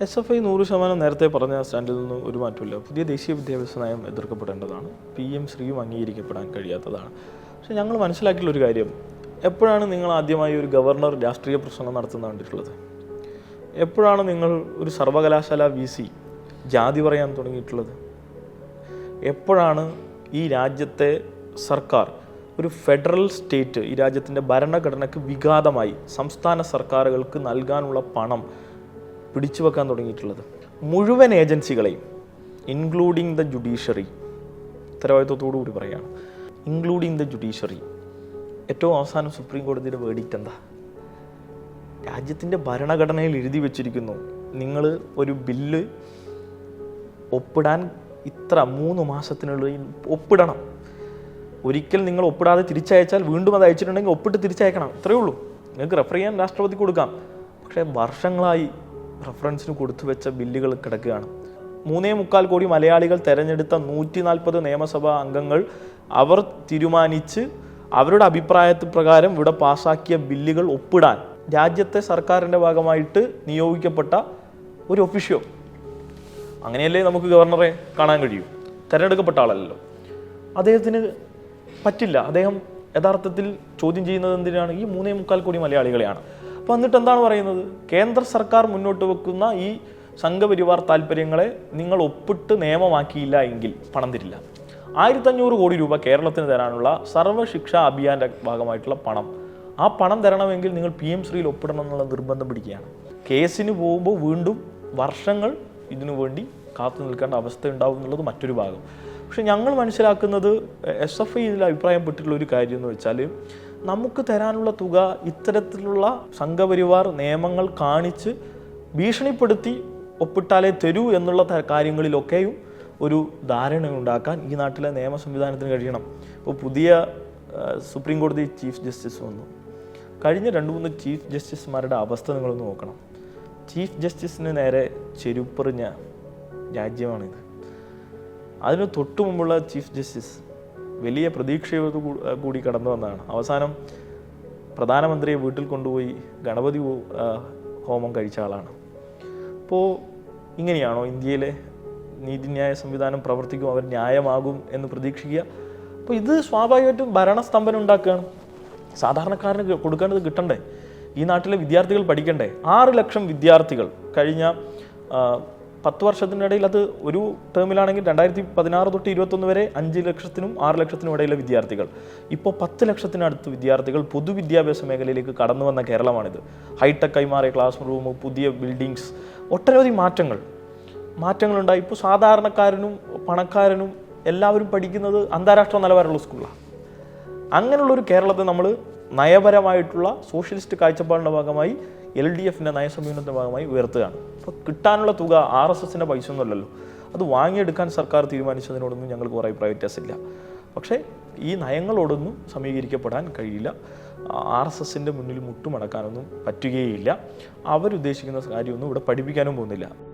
S F I നൂറ് ശതമാനം നേരത്തെ പറഞ്ഞ സ്റ്റാൻഡിൽ നിന്ന് ഒരു മാറ്റമില്ല പുതിയ ദേശീയ വിദ്യാഭ്യാസ നയം എതിർക്കപ്പെടേണ്ടതാണ്. P M ശ്രീയും അംഗീകരിക്കപ്പെടാൻ കഴിയാത്തതാണ്. പക്ഷേ ഞങ്ങൾ മനസ്സിലാക്കിയുള്ള ഒരു കാര്യം. എപ്പോഴാണ് നിങ്ങൾ ആദ്യമായി ഒരു ഗവർണർ രാഷ്ട്രീയ പ്രസംഗം നടത്തുന്ന കണ്ടിട്ടുള്ളത്? എപ്പോഴാണ് നിങ്ങൾ ഒരു സർവകലാശാല വി സി ജാതി പറയാൻ തുടങ്ങിയിട്ടുള്ളത്? എപ്പോഴാണ് ഈ രാജ്യത്തെ സർക്കാർ ഒരു ഫെഡറൽ സ്റ്റേറ്റ് ഈ രാജ്യത്തിന്റെ ഭരണഘടനയ്ക്ക് വിഘാതമായി സംസ്ഥാന സർക്കാരുകൾക്ക് നൽകാനുള്ള പണം പിടിച്ചു വെക്കാൻ തുടങ്ങിയിട്ടുള്ളത്. മുഴുവൻ ഏജൻസികളെയും ഇൻക്ലൂഡിങ് ദ ജുഡീഷ്യറി ഉത്തരവാദിത്വത്തോടു കൂടി പറയുകയാണ്. ഇൻക്ലൂഡിങ് ദ ജുഡീഷ്യറി ഏറ്റവും അവസാനം സുപ്രീം കോടതിയുടെ വേഡിക്റ്റ് എന്താ? രാജ്യത്തിന്റെ ഭരണഘടനയിൽ എഴുതി വെച്ചിരിക്കുന്നു നിങ്ങൾ ഒരു ബില്ല് ഒപ്പിടാൻ ഇത്ര മൂന്ന് മാസത്തിനുള്ളിൽ ഒപ്പിടണം. ഒരിക്കൽ നിങ്ങൾ ഒപ്പിടാതെ തിരിച്ചയച്ചാൽ വീണ്ടും അത് അയച്ചിട്ടുണ്ടെങ്കിൽ ഒപ്പിട്ട് തിരിച്ചയക്കണം. ഇത്രയേ ഉള്ളൂ. നിങ്ങൾക്ക് റെഫർ ചെയ്യാൻ രാഷ്ട്രപതി കൊടുക്കാം. പക്ഷേ വർഷങ്ങളായി റെഫറൻസിന് കൊടുത്തു വെച്ച ബില്ലുകൾ കിടക്കുകയാണ്. മൂന്നേ മുക്കാൽ കോടി മലയാളികൾ തെരഞ്ഞെടുത്ത നൂറ്റി നാൽപ്പത് നിയമസഭാ അംഗങ്ങൾ അവർ തീരുമാനിച്ച് അവരുടെ അഭിപ്രായത്തിൽ പ്രകാരം ഇവിടെ പാസാക്കിയ ബില്ലുകൾ ഒപ്പിടാൻ രാജ്യത്തെ സർക്കാരിന്റെ ഭാഗമായിട്ട് നിയോഗിക്കപ്പെട്ട ഒരു ഒഫീഷ്യോ അങ്ങനെയല്ലേ നമുക്ക് ഗവർണറെ കാണാൻ കഴിയൂ? തിരഞ്ഞെടുക്കപ്പെട്ട ആളല്ലല്ലോ. അദ്ദേഹത്തിന് പറ്റില്ല. അദ്ദേഹം യഥാർത്ഥത്തിൽ ചോദ്യം ചെയ്യുന്നത് എന്തിനാണ്? ഈ മൂന്നേ മുക്കാൽ കോടി മലയാളികളെയാണ്. അപ്പോൾ എന്നിട്ട് എന്താണ് പറയുന്നത്? കേന്ദ്ര സർക്കാർ മുന്നോട്ട് വെക്കുന്ന ഈ സംഘപരിവാർ താല്പര്യങ്ങളെ നിങ്ങൾ ഒപ്പിട്ട് നിയമമാക്കിയില്ല എങ്കിൽ പണം തരില്ല. ആയിരത്തഞ്ഞൂറ് കോടി രൂപ കേരളത്തിന് തരാനുള്ള സർവശിക്ഷാ അഭിയാന്റെ ഭാഗമായിട്ടുള്ള പണം. ആ പണം തരണമെങ്കിൽ നിങ്ങൾ പി എം ശ്രീയിൽ ഒപ്പിടണം എന്നുള്ള നിർബന്ധം പിടിക്കുകയാണ്. കേസിന് പോകുമ്പോൾ വീണ്ടും വർഷങ്ങൾ ഇതിനു വേണ്ടി കാത്തു നിൽക്കേണ്ട അവസ്ഥ ഉണ്ടാവും എന്നുള്ളത് മറ്റൊരു ഭാഗം. പക്ഷെ ഞങ്ങൾ മനസ്സിലാക്കുന്നത് എസ് എഫ് ഐ ഇതിൽ അഭിപ്രായപ്പെട്ടിട്ടുള്ള ഒരു കാര്യം എന്ന് വെച്ചാൽ നമുക്ക് തരാനുള്ള തുക ഇത്തരത്തിലുള്ള സംഘപരിവാർ നിയമങ്ങൾ കാണിച്ച് ഭീഷണിപ്പെടുത്തി ഒപ്പിട്ടാലേ തരൂ എന്നുള്ള കാര്യങ്ങളിലൊക്കെയും ഒരു ധാരണ ഉണ്ടാക്കാൻ ഈ നാട്ടിലെ നിയമ സംവിധാനത്തിന് കഴിയണം. ഇപ്പോൾ പുതിയ സുപ്രീം കോടതി ചീഫ് ജസ്റ്റിസ് വന്നു. കഴിഞ്ഞ രണ്ട് മൂന്ന് ചീഫ് ജസ്റ്റിസ്മാരുടെ അവസ്ഥ നിങ്ങളൊന്ന് നോക്കണം. ചീഫ് ജസ്റ്റിസിന് നേരെ ചെരുപ്പറിഞ്ഞ രാജ്യമാണിത്. അതിന് തൊട്ടു മുമ്പുള്ള ചീഫ് ജസ്റ്റിസ് വലിയ പ്രതീക്ഷയോട് കൂടി കടന്നു വന്നതാണ്. അവസാനം പ്രധാനമന്ത്രിയെ വീട്ടിൽ കൊണ്ടുപോയി ഗണപതി ഹോമം കഴിച്ച ആളാണ്. അപ്പോൾ ഇങ്ങനെയാണോ ഇന്ത്യയിലെ നീതിന്യായ സംവിധാനം പ്രവർത്തിക്കും അവർ ന്യായമാകും എന്ന് പ്രതീക്ഷിക്കുക? അപ്പോൾ ഇത് സ്വാഭാവികമായിട്ടും ഭരണസ്തംഭനം ഉണ്ടാക്കുകയാണ്. സാധാരണക്കാരന് കൊടുക്കേണ്ടത് കിട്ടണ്ടേ? ഈ നാട്ടിലെ വിദ്യാർത്ഥികൾ പഠിക്കണ്ടേ? ആറ് ലക്ഷം വിദ്യാർത്ഥികൾ കഴിഞ്ഞ പത്ത് വർഷത്തിനിടയിൽ അത് ഒരു ടേമിലാണെങ്കിൽ രണ്ടായിരത്തി പതിനാറ് തൊട്ട് ഇരുപത്തൊന്ന് വരെ അഞ്ച് ലക്ഷത്തിനും ആറ് ലക്ഷത്തിനും ഇടയിലെ വിദ്യാർത്ഥികൾ. ഇപ്പോൾ പത്ത് ലക്ഷത്തിനടുത്ത് വിദ്യാർത്ഥികൾ പൊതുവിദ്യാഭ്യാസ മേഖലയിലേക്ക് കടന്നു വന്ന കേരളമാണിത്. ഹൈടെക് മാറിയ ക്ലാസ് റൂം പുതിയ ബിൽഡിങ്സ് ഒട്ടനവധി മാറ്റങ്ങൾ. മാറ്റങ്ങളുണ്ടായി. ഇപ്പോൾ സാധാരണക്കാരനും പണക്കാരനും എല്ലാവരും പഠിക്കുന്നത് അന്താരാഷ്ട്ര നിലവാരമുള്ള സ്കൂളാണ് അങ്ങനെയുള്ള ഒരു കേരളത്തെ നമ്മൾ നയപരമായിട്ടുള്ള സോഷ്യലിസ്റ്റ് കാഴ്ചപ്പാടിന്റെ ഭാഗമായി എൽ ഡി എഫിന്റെ നയസമീപനത്തിന്റെ ഭാഗമായി ഉയർത്തുകയാണ്. അപ്പോൾ കിട്ടാനുള്ള തുക ആർ എസ് എസിന്റെ പൈസ ഒന്നുമല്ലല്ലോ അത് വാങ്ങിയെടുക്കാൻ സർക്കാർ തീരുമാനിച്ചതിനോടൊന്നും ഞങ്ങൾക്ക് കുറേ പ്രൈവറ്റസ് ഇല്ല പക്ഷേ ഈ നയങ്ങളോടൊന്നും സമീകരിക്കപ്പെടാൻ കഴിയില്ല. ആർ എസ് എസിന്റെ മുന്നിൽ മുട്ടുമടക്കാനൊന്നും പറ്റുകയില്ല. അവരുദ്ദേശിക്കുന്ന കാര്യമൊന്നും ഇവിടെ പഠിപ്പിക്കാനും പോകുന്നില്ല.